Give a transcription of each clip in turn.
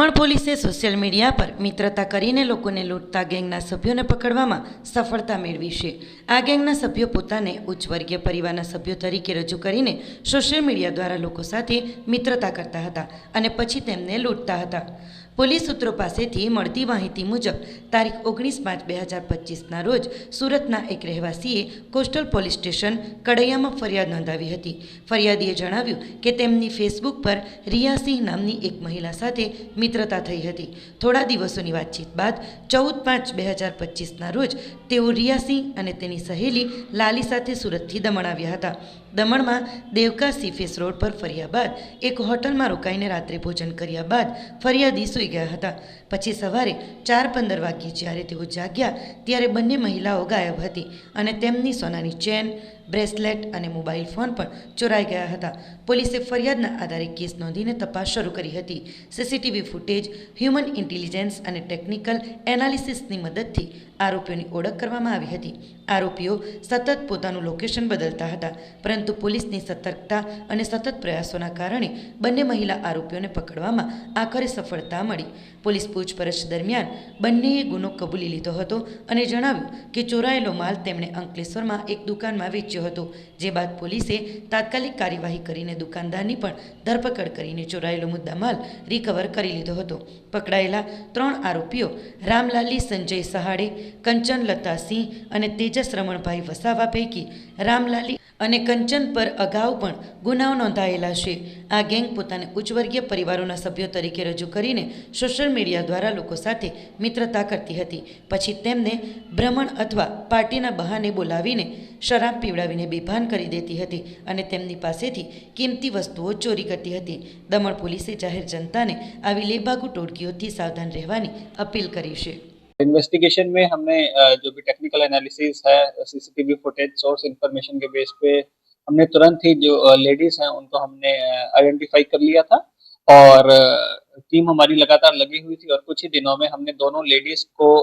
દમણ પોલીસે social media પર મિત્રતા કરીને લોકોને લૂંટતા ગેંગના સભ્યોને પકડવામાં સફળતા મેળવી છે. આ ગેંગના સભ્યો પોતાને ઉચ્ચ વર્ગીય પરિવારના સભ્યો તરીકે રજૂ કરીને સોશિયલ મીડિયા દ્વારા લોકો સાથે મિત્રતા કરતા હતા અને પછી તેમને લૂંટતા હતા. પોલીસ સૂત્રો પાસેથી મળતી માહિતી મુજબ, તારીખ ઓગણીસ પાંચ બે હજાર પચીસના રોજ સુરતના એક રહેવાસીએ કોસ્ટલ પોલીસ સ્ટેશન કડૈયામાં ફરિયાદ નોંધાવી હતી. ફરિયાદીએ જણાવ્યું કે તેમની ફેસબુક પર રિયાસિંહ નામની એક મહિલા સાથે મિત્રતા થઈ હતી. થોડા દિવસોની વાતચીત બાદ ચૌદ પાંચ બે હજાર પચીસના રોજ તેઓ રિયાસિંહ અને તેની સહેલી લાલી સાથે સુરતથી દમણ આવ્યા હતા. દમણમાં દેવકા સીફેસ રોડ પર ફર્યા બાદ એક હોટલમાં રોકાઈને રાત્રે ભોજન કર્યા બાદ ફરિયાદી સૂઈ ગયા હતા. પછી સવારે ચાર પંદર વાગ્યે જ્યારે તેઓ જાગ્યા, ત્યારે બંને મહિલાઓ ગાયબ હતી અને તેમની સોનાની ચેન બ્રેસલેટ અને મોબાઈલ ફોન પણ ચોરાઈ ગયા હતા. પોલીસે ફરિયાદના આધારે કેસ નોંધીને તપાસ શરૂ કરી હતી. સીસીટીવી ફૂટેજ, હ્યુમન ઇન્ટેલિજન્સ અને ટેકનિકલ એનાલિસિસની મદદથી આરોપીઓની ઓળખ કરવામાં આવી હતી. આરોપીઓ સતત પોતાનું લોકેશન બદલતા હતા, પરંતુ પોલીસની સતર્કતા અને સતત પ્રયાસોના કારણે બંને મહિલા આરોપીઓને પકડવામાં આખરે સફળતા મળી. પોલીસ પૂછપરછ દરમિયાન બંનેએ ગુનો કબૂલી લીધો હતો અને જણાવ્યું કે ચોરાયેલો માલ તેમણે અંકલેશ્વરમાં એક દુકાનમાં વેચ્યો હતો. જે બાદ પોલીસે તાત્કાલિક કાર્યવાહી કરીને દુકાનદારની પણ ધરપકડ કરીને ચોરાયેલો મુદ્દામાલ રિકવર કરી લીધો હતો. પકડાયેલા ત્રણ આરોપીઓ રામલાલી, સંજય સહાડે, કંચન લતાસિંહ અને તેજસ રમણભાઈ વસાવા પૈકી રામલાલી અને કંચન પર અગાઉ પણ ગુનાઓ નોંધાયેલા છે. આ ગેંગ પોતાને ઉચ્ચવર્ગીય પરિવારોના સભ્યો તરીકે રજૂ કરીને સોશિયલ મીડિયા દ્વારા લોકો સાથે મિત્રતા કરતી હતી. પછી તેમને ભ્રમણ અથવા પાર્ટીના બહાને બોલાવીને શરાબ પીવડાવીને બેભાન કરી દેતી હતી અને તેમની પાસેથી કિંમતી વસ્તુઓ ચોરી કરતી હતી. દમણ પોલીસે જાહેર જનતાને આવી લેબાગુ ટોળકીઓથી સાવધાન રહેવાની અપીલ કરી છે. इन्वेस्टिगेशन में हमने जो भी टेक्निकल एनालिसिस है सीसीटीवी फुटेज सोर्स इन्फॉर्मेशन के बेस पे हमने तुरंत ही जो लेडीज़ हैं, उनको हमने आइडेंटिफाई कर लिया था। और टीम हमारी लगातार लगी हुई थी और कुछ ही दिनों में हमने दोनों लेडीज़ को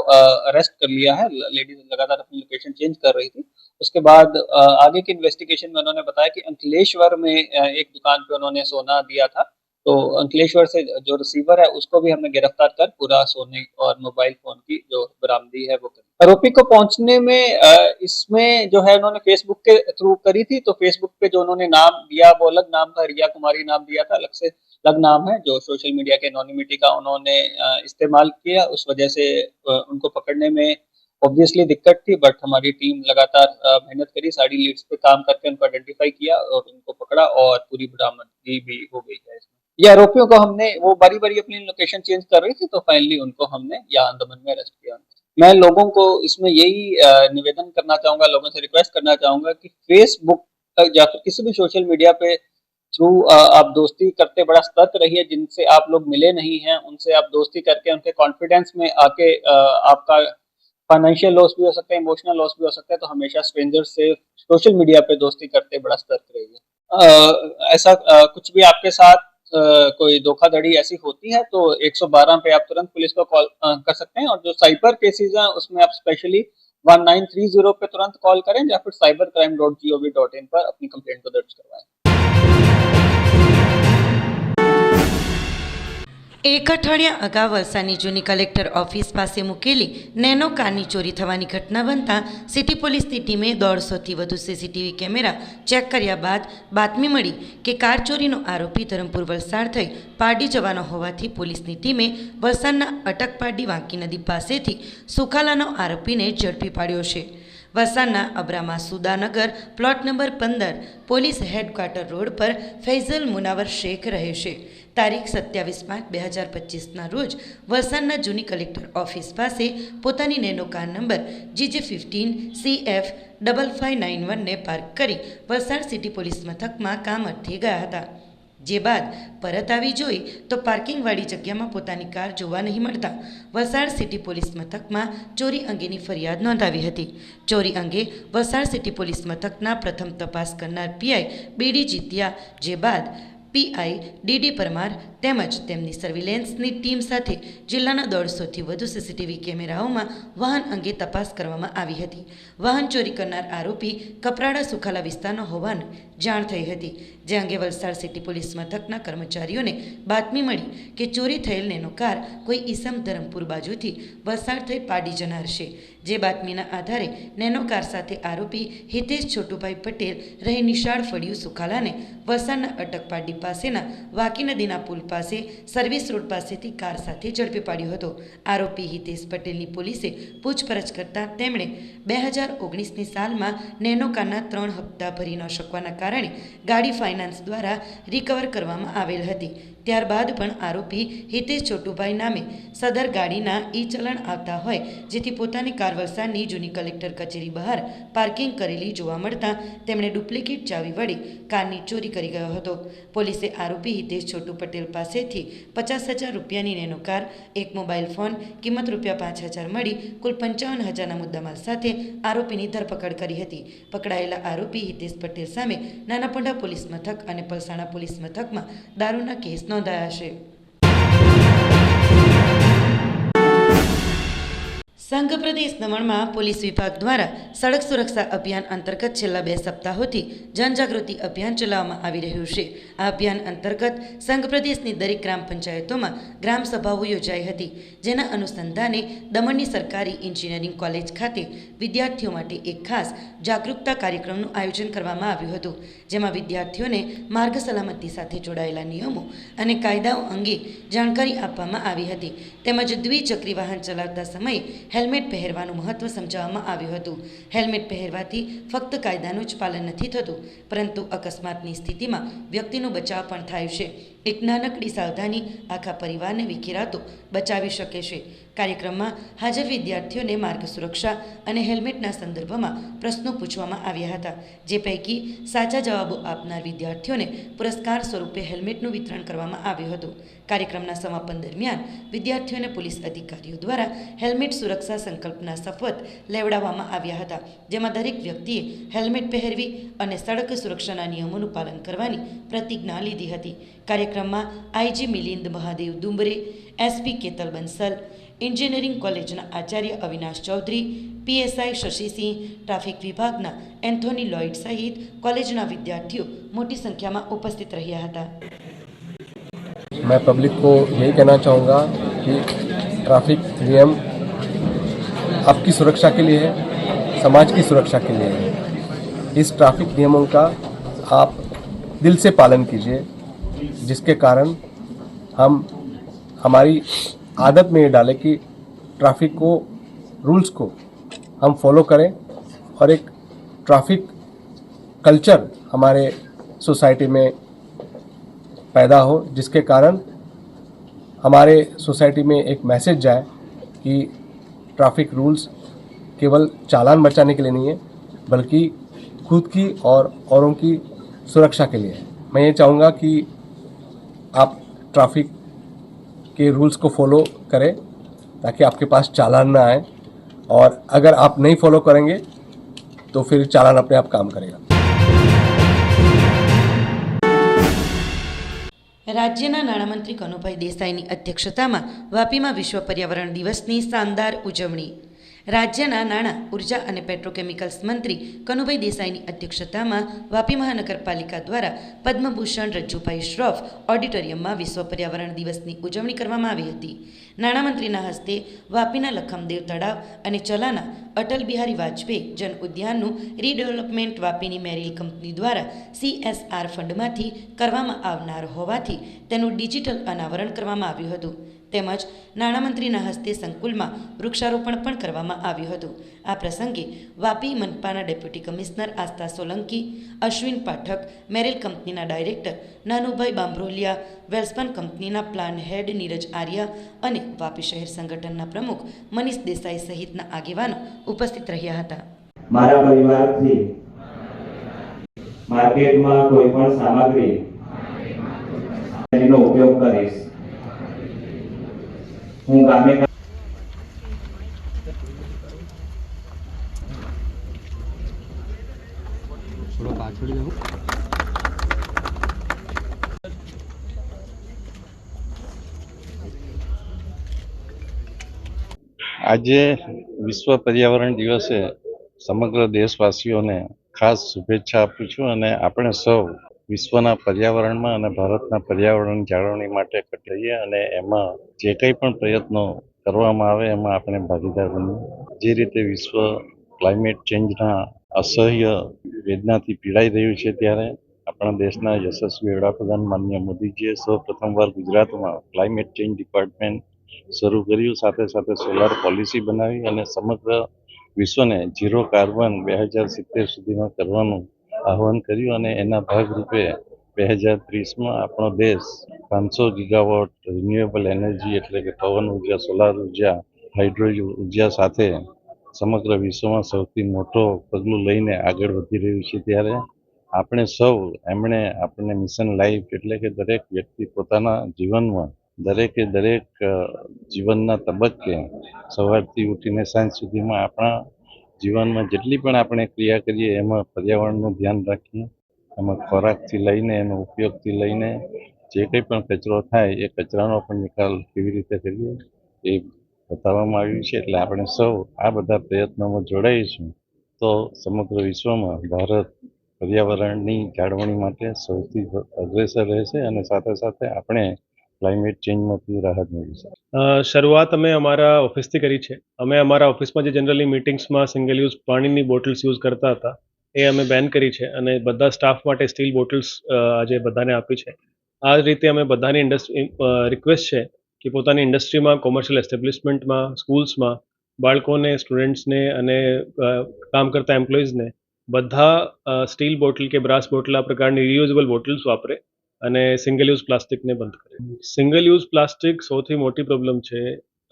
अरेस्ट कर लिया है। लेडीज़ लगातार अपनी लोकेशन चेंज कर रही थी। उसके बाद आगे की इन्वेस्टिगेशन में उन्होंने बताया कि अंकलेश्वर में एक दुकान पे उन्होंने सोना दिया था। तो अंकलेश्वर से जो रिसीवर है, उसको भी हमने गिरफ़्तार कर पूरा सोने और मोबाइल फ़ोन की जो बरामदी है, वो करी। आरोपी को पहुँचने में इसमें जो है उन्होंने फेसबुक के थ्रू करी थी तो फेसबुक पे जो उन्होंने नाम दिया, वो अलग नाम था, रिया कुमारी नाम दिया था, अलग से अलग नाम है, जो सोशल मीडिया के एनोनिमिटी का उन्होंने इस्तेमाल किया, उस वजह से उनको पकड़ने में ऑब्वियसली दिक्कत थी बट हमारी टीम लगातार मेहनत करी, सारी लीड्स पे काम करके उनको आइडेंटिफाई किया और उनको पकड़ा और पूरी बरामदगी भी हो गई है इसमें। ये आरोपियों को हमने, वो बारी बारी अपनी लोकेशन चेंज कर रही थी तो फाइनली उनको हमने यहाँ अंदमान में अरेस्ट किया। मैं लोगों को इसमें यही निवेदन करना चाहूँगा, लोगों से रिक्वेस्ट करना चाहूँगा कि फेसबुक या फिर किसी भी सोशल मीडिया पे थ्रू आप दोस्ती करते, बड़ा सतर्क रहिए, जिनसे आप लोग मिले नहीं हैं, उनसे आप दोस्ती करके, उनके कॉन्फिडेंस में आके आपका फाइनेंशियल लॉस भी हो सकता है इमोशनल लॉस भी हो सकता है तो हमेशा स्ट्रेंजर से सोशल मीडिया पे दोस्ती करते, बड़ा सतर्क रहिए। ऐसा कुछ भी आपके साथ कोई धोखाधड़ी ऐसी होती है तो 112 पे आप तुरंत पुलिस को कॉल कर सकते हैं और जो साइबर केसेस हैं, उसमें आप स्पेशली 1930 पे तुरंत कॉल करें या फिर cyber crime dot G O V dot in पर अपनी कंप्लेंट को दर्ज करवाएँ। એક અઠવાડિયા અગાઉ વલસાડની જૂની કલેક્ટર ઓફિસ પાસે મૂકેલી નેનો કારની ચોરી થવાની ઘટના બનતા સિટી પોલીસની ટીમે દોઢસોથી વધુ સીસીટીવી કેમેરા ચેક કર્યા બાદ બાતમી મળી કે કાર ચોરીનો આરોપી ધરમપુર વલસાડ થઈ પારડી જવાનો હોવાથી પોલીસની ટીમે વલસાડના અટકપાડી વાંકી નદી પાસેથી સુખાલાનો આરોપીને ઝડપી પાડ્યો છે. વલસાડના અબ્રામા સુદાનગર પ્લોટ નંબર પંદર પોલીસ હેડક્વાર્ટર રોડ પર ફૈઝલ મુનાવર શેખ રહે છે. તારીખ સત્યાવીસ પાંચ બે હજાર પચીસના રોજ વલસાડના જૂની કલેક્ટર ઓફિસ પાસે પોતાની nano car number GJ fifteen C F double five nine વનને park કરી વલસાડ સિટી પોલીસ મથકમાં કામ અર્થે ગયા હતા. જે બાદ પરત આવી જોઈ તો પાર્કિંગવાળી જગ્યામાં પોતાની કાર જોવા નહીં મળતા. વલસાડ સિટી પોલીસ મથકમાં ચોરી અંગેની ફરિયાદ નોંધાવી હતી. ચોરી અંગે વલસાડ સિટી પોલીસ મથકના પ્રથમ તપાસ કરનાર પીઆઈ બીડી જીત્યા. જે બાદ પીઆઈ ડીડી પરમાર તેમજ તેમની સર્વિલેન્સની ટીમ સાથે જિલ્લાના દોઢસોથી વધુ સીસીટીવી કેમેરાઓમાં વાહન અંગે તપાસ કરવામાં આવી હતી. વાહન ચોરી કરનાર આરોપી કપરાડા સુખાલા વિસ્તારનો હોવાનું જાણ થઈ હતી, જે અંગે વલસાડ સિટી પોલીસ મથકના કર્મચારીઓને બાતમી મળી કે ચોરી થયેલ નેનો કાર કોઈ ઈસમ ધરમપુર બાજુથી વલસાડ થઈ પાડી જનાર છે. જે બાતમીના આધારે નેનો કાર સાથે આરોપી હિતેશ છોટુભાઈ પટેલ રહી નિશાળ ફળિયું સુખાલાને વલસાડના અટકપાડી પાસેના વાકી નદીના પુલ પાસે સર્વિસ રોડ પાસેથી કાર સાથે ઝડપી પાડ્યો હતો. આરોપી હિતેશ પટેલની પોલીસે પૂછપરછ કરતા તેમણે બે હજાર ઓગણીસની સાલમાં નેનો કારના ત્રણ હપ્તા ભરી ન શકવાના કારણે ગાડી ફાઇનાન્સ દ્વારા રિકવર કરવામાં આવેલ હતી. ત્યારબાદ પણ આરોપી હિતેશ છોટુભાઈ નામે સદર ગાડીના ઈ ચલણ આવતા હોય, જેથી પોતાની કાર વલસાડની જૂની કલેક્ટર કચેરી બહાર પાર્કિંગ કરેલી જોવા મળતા તેમણે ડુપ્લિકેટ ચાવી વડી કારની ચોરી કરી ગયો હતો. પોલીસે આરોપી હિતેશ છોટુ પટેલ પાસેથી પચાસ હજાર રૂપિયાની નેનો કાર, એક મોબાઈલ ફોન, કિંમત રૂપિયા પાંચ હજાર મળી, કુલ પંચાવન હજારના મુદ્દામાલ સાથે આરોપીની ધરપકડ કરી હતી. પકડાયેલા આરોપી હિતેશ પટેલ સામે નાનાપોંઢા પોલીસ મથક અને પલસાણા પોલીસ મથકમાં દારૂના કેસ નોંધાયા છે. સંઘ પ્રદેશ દમણમાં પોલીસ વિભાગ દ્વારા સડક સુરક્ષા અભિયાન અંતર્ગત છેલ્લા બે સપ્તાહોથી જનજાગૃતિ અભિયાન ચલાવવામાં આવી રહ્યું છે. આ અભિયાન અંતર્ગત સંઘ પ્રદેશની દરેક ગ્રામ પંચાયતોમાં ગ્રામ સભાઓ યોજાઈ હતી, જેના અનુસંધાને દમણની સરકારી એન્જિનિયરિંગ કોલેજ ખાતે વિદ્યાર્થીઓ માટે એક ખાસ જાગૃતતા કાર્યક્રમનું આયોજન કરવામાં આવ્યું હતું, જેમાં વિદ્યાર્થીઓને માર્ગ સલામતી સાથે જોડાયેલા નિયમો અને કાયદાઓ અંગે જાણકારી આપવામાં આવી હતી. તેમજ દ્વિચક્રી વાહન ચલાવતા સમયે હેલ્મેટ પહેરવાનું મહત્ત્વ સમજાવવામાં આવ્યું હતું. હેલ્મેટ પહેરવાથી ફક્ત કાયદાનું જ પાલન નથી થતું, પરંતુ અકસ્માતની સ્થિતિમાં વ્યક્તિનો બચાવ પણ થાય છે. એક નાનકડી સાવધાની આખા પરિવારને વિખેરાતો બચાવી શકે છે. કાર્યક્રમમાં હાજર વિદ્યાર્થીઓને માર્ગ સુરક્ષા અને હેલ્મેટના સંદર્ભમાં પ્રશ્નો પૂછવામાં આવ્યા હતા, જે પૈકી સાચા જવાબો આપનાર વિદ્યાર્થીઓને પુરસ્કાર સ્વરૂપે હેલ્મેટનું વિતરણ કરવામાં આવ્યું હતું. કાર્યક્રમના સમાપન દરમિયાન વિદ્યાર્થીઓને પોલીસ અધિકારીઓ દ્વારા હેલ્મેટ સુરક્ષા સંકલ્પના શપથ લેવડાવવામાં આવ્યા હતા, જેમાં દરેક વ્યક્તિએ હેલ્મેટ પહેરવી અને સડક સુરક્ષાના નિયમોનું પાલન કરવાની પ્રતિજ્ઞા લીધી હતી. કાર્યક્રમમાં IG Milind Mahadev Dumbare SP Ketal Bansal engineering કોલેજના આચાર્ય અવિનાશ ચૌધરી પીએસઆઈ શશિસિંહ ટ્રાફિક વિભાગના એન્થોની લોઇડ સહિત કોલેજના વિદ્યાર્થીઓ મોટી સંખ્યામાં ઉપસ્થિત રહ્યા હતા मैं पब्लिक को यही कहना चाहूँगा कि ट्रैफिक नियम आपकी सुरक्षा के लिए है समाज की सुरक्षा के लिए है इस ट्रैफिक नियमों का आप दिल से पालन कीजिए जिसके कारण हम हमारी आदत में ये डालें कि ट्रैफ़िक को रूल्स को हम फॉलो करें और एक ट्रैफ़िक कल्चर हमारे सोसाइटी में पैदा हो, जिसके कारण हमारे सोसाइटी में एक मैसेज जाए कि ट्रैफ़िक रूल्स केवल चालान बचाने के लिए नहीं है, बल्कि खुद की और औरों की सुरक्षा के लिए मैं ये चाहूँगा कि आप ट्रैफिक के रूल्स को फॉलो करें ताकि आपके पास चालान ना आए और अगर आप नहीं फॉलो करेंगे तो फिर चालान अपने आप काम करेगा રાજ્યના નાણામંત્રી કનુભાઈ દેસાઈની અધ્યક્ષતામાં વાપીમાં વિશ્વ પર્યાવરણ દિવસની શાનદાર ઉજવણી રાજ્યના નાણાં, ઊર્જા અને પેટ્રોકેમિકલ્સ મંત્રી કનુભાઈ દેસાઈની અધ્યક્ષતામાં વાપી મહાનગરપાલિકા દ્વારા પદ્મભૂષણ રજ્જુભાઈ શ્રોફ ઓડિટોરિયમમાં વિશ્વ પર્યાવરણ દિવસની ઉજવણી કરવામાં આવી હતી. નાણામંત્રીના હસ્તે વાપીના લખમદેવ તળાવ અને ચલાના અટલ બિહારી વાજપેયી જન ઉદ્યાનનું રીડેવલપમેન્ટ વાપીની મેરિલ કંપની દ્વારા સીએસઆર ફંડમાંથી કરવામાં આવનાર હોવાથી તેનું ડિજિટલ અનાવરણ કરવામાં આવ્યું હતું. તેમજ નાણામંત્રીના હસ્તે સંકુલમાં વૃક્ષારોપણ પણ કરવામાં આવ્યું હતું. આ પ્રસંગે વાપી મનપાના ડેપ્યુટી કમિશનર આસ્થા સોલંકી અશ્વિન પાઠક મેરેલ કંપનીના ડાયરેક્ટર નાનુભાઈ બાંભરોલિયા વેલ્સપન કંપનીના પ્લાન હેડ નીરજ આર્યા અને વાપી શહેર સંગઠનના પ્રમુખ મનીષ દેસાઈ સહિતના આગેવાનો ઉપસ્થિત રહ્યા હતા. મારા પરિવારથી માર્કેટમાં કોઈ પણ સામગ્રી એનો ઉપયોગ કરીશ. હું ગામે થોડો પાછળ જાઉં આજે વિશ્વ પર્યાવરણ દિવસે સમગ્ર દેશવાસીઓને ખાસ શુભેચ્છા આપું છું અને આપણે સૌ વિશ્વના પર્યાવરણમાં અને ભારતના પર્યાવરણ જાળવણી માટે કટીએ અને એમાં જે કંઈ પણ પ્રયત્નો કરવામાં આવે એમાં આપણે ભાગીદાર બનીએ. જે રીતે વિશ્વ ક્લાઇમેટ ચેન્જના અસહ્ય વેદનાથી પીડાઈ રહ્યું છે ત્યારે આપણા દેશના યશસ્વી વડાપ્રધાન માનનીય મોદીજીએ સૌ પ્રથમવાર ગુજરાતમાં ક્લાઇમેટ ચેન્જ ડિપાર્ટમેન્ટ શરૂ કર્યું. સાથે સાથે સોલાર પોલિસી બનાવી અને સમગ્ર વિશ્વને ઝીરો કાર્બન બે હજાર સિત્તેર સુધીમાં કરવાનું આહવાન કર્યું અને એના ભાગરૂપે બે હજાર ત્રીસમાં આપણો દેશ પાંચસો ગીગાવોટ રિન્યુએબલ એનર્જી એટલે કે પવન ઊર્જા, સોલાર ઊર્જા હાઇડ્રો ઊર્જા સાથે સમગ્ર વિશ્વમાં સૌથી મોટો પગલું લઈને આગળ વધી રહ્યું છે. ત્યારે આપણે સૌ, એમણે આપણને મિશન લાઈફ એટલે કે દરેક વ્યક્તિ પોતાના જીવનમાં, દરેકે દરેક જીવનના તબક્કે સવારથી ઉઠીને સાંજ સુધીમાં આપણા જીવનમાં જેટલી પણ આપણે ક્રિયા કરીએ, એમાં પર્યાવરણનું ધ્યાન રાખીએ એમાં ખોરાકથી લઈને, એનો ઉપયોગથી લઈને, જે કંઈ પણ કચરો થાય, એ કચરાનો પણ નિકાલ કેવી રીતે કરીએ, એ બતાવવામાં આવ્યું છે. એટલે આપણે સૌ આ બધા પ્રયત્નોમાં જોડાઈશું તો સમગ્ર વિશ્વમાં ભારત પર્યાવરણની જાળવણી માટે સૌથી અગ્રેસર રહેશે અને સાથે સાથે આપણે ક્લાઇમેટ ચેન્જમાંથી રાહત મેળવી શકે. શરૂઆત અમે અમારા ઓફિસથી કરી છે. અમે અમારા ઓફિસમાં જે જનરલી મિટિંગ્સમાં સિંગલ યુઝ પાણીની બોટલ્સ યુઝ કરતા હતા, એ અમે બેન કરી છે અને બધા સ્ટાફ માટે સ્ટીલ બોટલ્સ આજે બધાને આપી છે. આ રીતે અમે બધાની ઇન્ડસ્ટ્રી રિક્વેસ્ટ છે કે પોતાની ઇન્ડસ્ટ્રીમાં કોમર્શિયલ એસ્ટેબ્લિશમેન્ટમાં સ્કૂલ્સમાં બાળકોને સ્ટુડન્ટ્સને અને કામ કરતા એમ્પ્લોઈઝને બધા સ્ટીલ બોટલ કે બ્રાસ બોટલ આ પ્રકારની રિયુઝેબલ બોટલ્સ વાપરે. અને સિંગલ યુઝ પ્લાસ્ટિકને બંધ કરે. સિંગલ યુઝ પ્લાસ્ટિક સૌથી મોટી પ્રોબ્લેમ છે.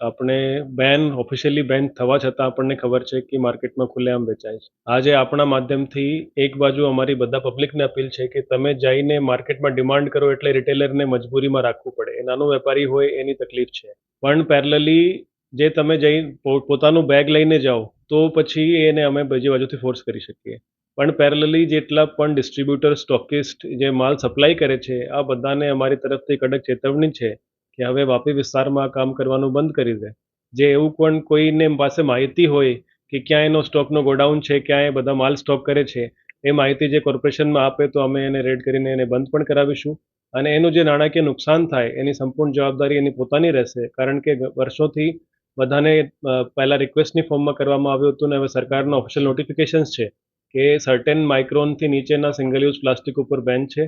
આપણે બેન ઓફિશિયલી બેન થવા છતાં આપણને ખબર છે કે માર્કેટમાં ખુલ્લેઆમ વેચાય છે. આજે આપણા માધ્યમથી એક બાજુ અમારી બધા પબ્લિકને અપીલ છે કે તમે જઈને માર્કેટમાં ડિમાન્ડ કરો એટલે રિટેલરને મજબૂરીમાં રાખવું પડે. એ નાનો વેપારી હોય એની તકલીફ છે. પણ પેરેલલી જે તમે જઈ પોતાનું બેગ લઈને જાઓ, તો પછી એને અમે બીજી બાજુથી ફોર્સ કરી શકીએ. પણ પેરેલલી જેટલા પણ ડિસ્ટ્રીબ્યુટર સ્ટોકિસ્ટ જે માલ સપ્લાય કરે છે, આ બધાને અમારી તરફથી કડક ચેતવણી છે કે હવે વાપી વિસ્તારમાં કામ કરવાનું બંધ કરી દે. જે એવું પણ કોઈને પાસે માહિતી હોય કે ક્યાં એનો સ્ટોકનો ગોડાઉન છે, ક્યાં એ બધા માલ સ્ટોક કરે છે, એ માહિતી જે કોર્પોરેશનમાં આપે તો અમે એને રેડ કરીને એને બંધ પણ કરાવીશું. અને એનું જે નાણાકીય નુકસાન થાય, એની સંપૂર્ણ જવાબદારી એની પોતાની રહેશે. કારણ કે વર્ષોથી બધાને પહેલાં રિક્વેસ્ટની ફોર્મમાં કરવામાં આવ્યું હતું ને હવે સરકારના ઓફિશિયલ નોટિફિકેશન્સ છે. કે સર્ટેન માઇક્રોનથી નીચેના સિંગલ યુઝ પ્લાસ્ટિક ઉપર બેન છે.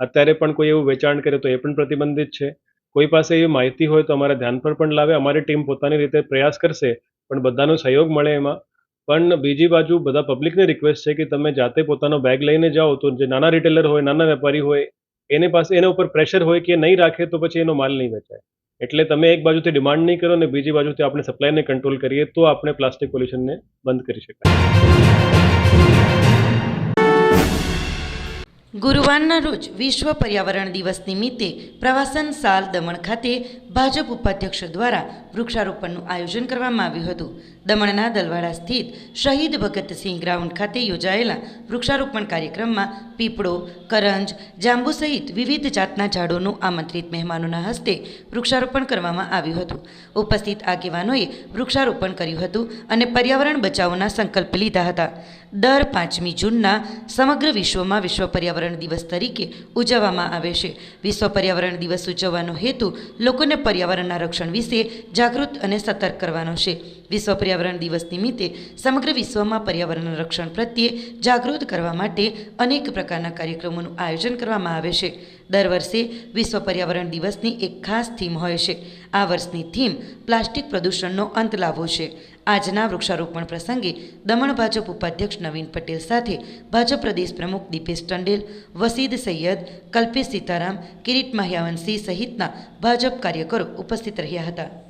અત્યારે પણ કોઈ એવું વેચાણ કરે તો એ પણ પ્રતિબંધિત છે. કોઈ પાસે એવી માહિતી હોય તો અમારા ધ્યાન પર પણ લાવે. અમારી ટીમ પોતાની રીતે પ્રયાસ કરશે, પણ બધાનો સહયોગ મળે એમાં. પણ બીજી બાજુ બધા પબ્લિકને રિક્વેસ્ટ છે કે તમે જાતે પોતાનો બેગ લઈને જાઓ તો જે નાના રિટેલર હોય, નાના વેપારી હોય, એને પાસે, એના ઉપર પ્રેશર હોય કે નહીં રાખે તો પછી એનો માલ નહીં વેચાય. એટલે તમે એક બાજુથી ડિમાન્ડ નહીં કરો અને બીજી બાજુથી આપણે સપ્લાયને કંટ્રોલ કરીએ તો આપણે પ્લાસ્ટિક પોલ્યુશનને બંધ કરી શકાય. ગુરુવારના રોજ વિશ્વ પર્યાવરણ દિવસ નિમિત્તે પ્રવાસન સાલ દમણ ખાતે ભાજપ ઉપાધ્યક્ષ દ્વારા વૃક્ષારોપણનું આયોજન કરવામાં આવ્યું હતું. દમણના દલવાડા સ્થિત શહીદ ભગતસિંહ ગ્રાઉન્ડ ખાતે યોજાયેલા વૃક્ષારોપણ કાર્યક્રમમાં પીપળો, કરંજ, જાંબુ સહિત વિવિધ જાતના ઝાડોનું આમંત્રિત મહેમાનોના હસ્તે વૃક્ષારોપણ કરવામાં આવ્યું હતું. ઉપસ્થિત આગેવાનોએ વૃક્ષારોપણ કર્યું હતું અને પર્યાવરણ બચાવોના સંકલ્પ લીધા હતા. દર પાંચમી જૂનના સમગ્ર વિશ્વમાં વિશ્વ પર્યાવરણ દિવસ તરીકે ઉજવવામાં આવે છે. વિશ્વ પર્યાવરણ દિવસ ઉજવવાનો હેતુ લોકોને પર્યાવરણના રક્ષણ વિશે જાગૃત અને સતર્ક કરવાનો છે. વિશ્વ પર્યાવરણ દિવસ નિમિત્તે સમગ્ર વિશ્વમાં પર્યાવરણ રક્ષણ પ્રત્યે જાગૃત કરવા માટે અનેક પ્રકારના કાર્યક્રમોનું આયોજન કરવામાં આવે છે. દર વર્ષે વિશ્વ પર્યાવરણ દિવસની એક ખાસ થીમ હોય છે. આ વર્ષની થીમ પ્લાસ્ટિક પ્રદૂષણનો અંત લાવવો છે. આજના વૃક્ષારોપણ પ્રસંગે દમણ ભાજપ ઉપાધ્યક્ષ નવીન પટેલ સાથે ભાજપ પ્રદેશ પ્રમુખ દીપેશ ટંડેલ, વસીદ સૈયદ, કલ્પેશ સીતારામ, કિરીટ મહ્યાવંશી સહિતના ભાજપ કાર્યકરો ઉપસ્થિત રહ્યા હતા.